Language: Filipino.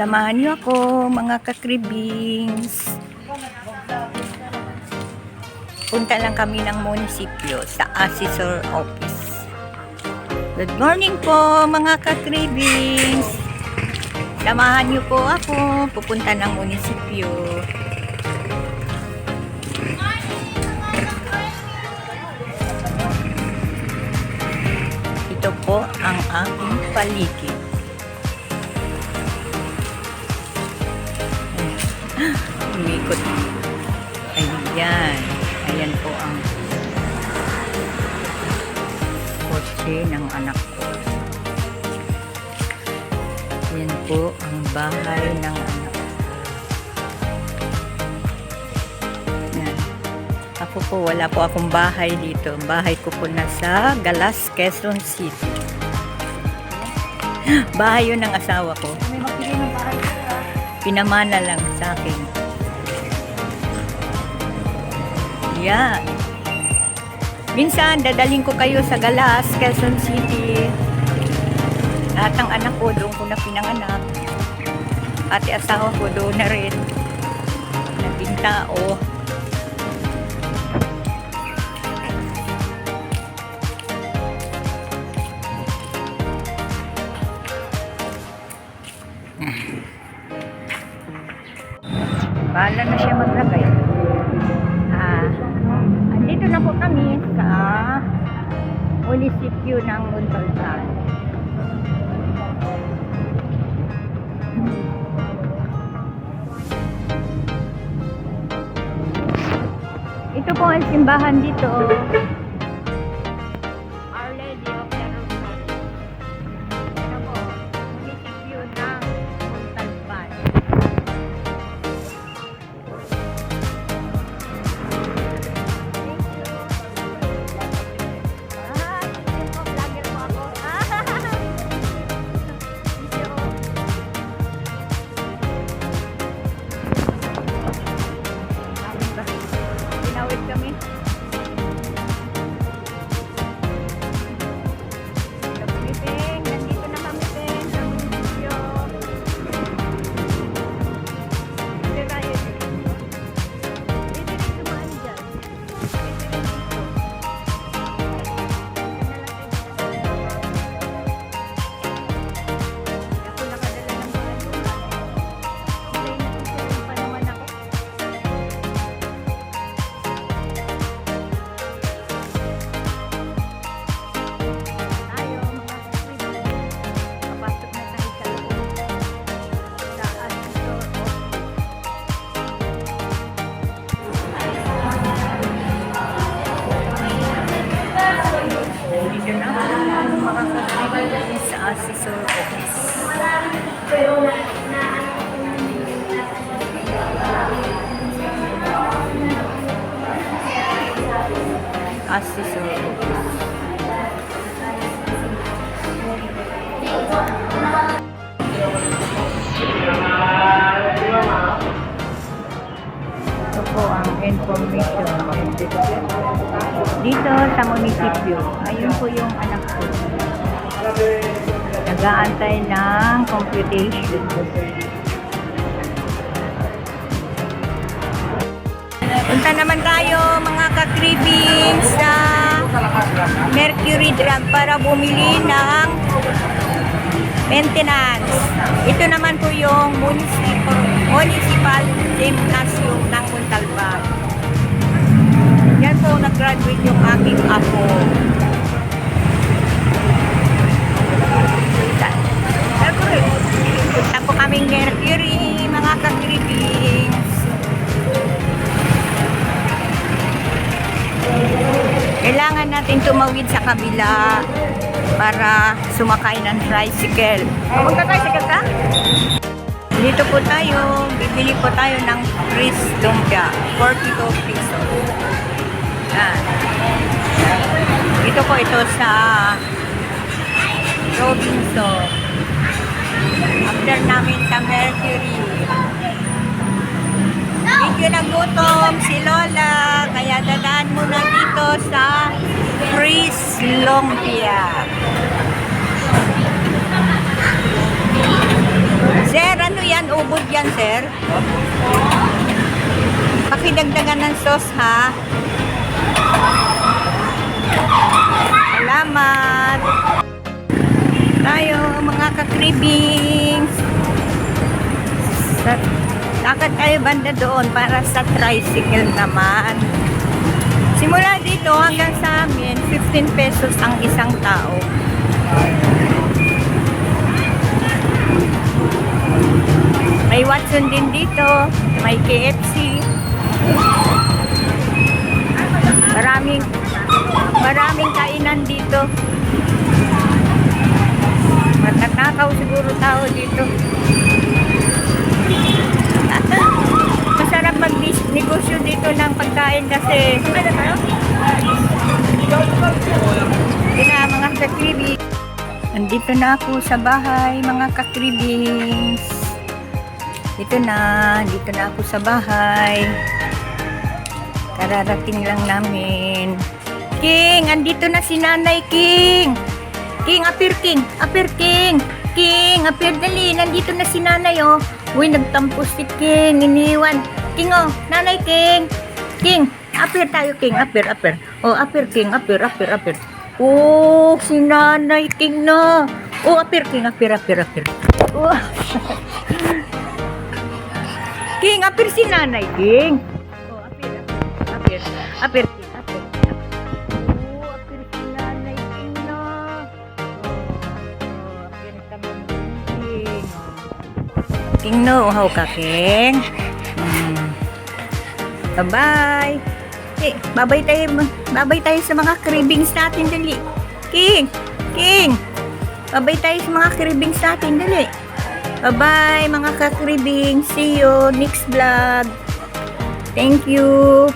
Samahan niyo ako, mga kakribings. Punta lang kami ng munisipyo sa assessor office. Good morning po, mga kakribings. Samahan niyo po ako, pupunta ng munisipyo. Ito po ang aking paligid. Umikot. Ayan. Ayan po ang kotse ng anak ko. Ayan po ang bahay ng anak ko. Yan. Ako po, wala po akong bahay dito. Bahay ko po nasa Galas, Quezon City. Bahay yun ng asawa ko. Pinamana lang sa akin. Yan. Minsan, dadaling ko kayo sa Galas, Quezon City. Lahat ng anak ko, doon ko na pinanganak. Pati asawa ko, doon na rin. Naging tao. Bahala na siya maglagay. Ah, andito na po kami sa munisipyo ng Montalban. Ito po ang simbahan dito. Assessor office. Ito po ang information. Dito sa munisipyo, ayun po yung anak ko. Nag-aantay ng computation. Punta naman tayo mga kakribing sa Mercury Drug para bumili ng maintenance. Ito naman po yung municipal, municipal gymnasium ng Montalban. Yan po nag-graduate yung aking apo. Natin tumawid sa kabila para sumakay ng tricycle. Magka-tricycle ka? Dito po tayo, bibili po tayo ng Chris Lumpia, 42 pesos. Yan. Dito po ito sa Robinson. After namin sa Mercury. Medyo nagutom si Lola, kaya dadaan muna dito sa Chris Lumpia. sir. Pakidagdagan ng sauce, ha? Salamat! Tayo, mga kakribings! Sa, lakad tayo banda doon para sa tricycle naman. Simula dito hanggang sa amin, 15 pesos ang isang tao. May Watson din dito, may KFC. Maraming maraming kainan dito. Matatakaw siguro tao dito. Pagkain kasi? Hindi na mga kakribi. Nandito na ako sa bahay, mga kakribings. Dito na, dito na ako sa bahay. Kararating lang namin. King, andito na si Nanay King. King, apir King, apir King. King, apir dali, nandito na si Nanay oh. Uy, nagtampo si King, iniwan. King oh, Nanay King. King, apir tayo King, apir, apir. Oh, apir King, apir, apir, apir. Oh, si Nanay King na. Oh, apir King, apir, apir, apir. Oh. King, apir si Nanay King. Oh, apir, apir, apir, apir. Oh, King. Oh, apir kami ni King. King no, uhaw ka, King. Hmm. Bye-bye. Eh, babay tayo, babay tayo sa mga cravings natin, dali. King, King. Babay tayo sa mga cravings natin, dali. Bye-bye, mga kakribing. See you next vlog. Thank you.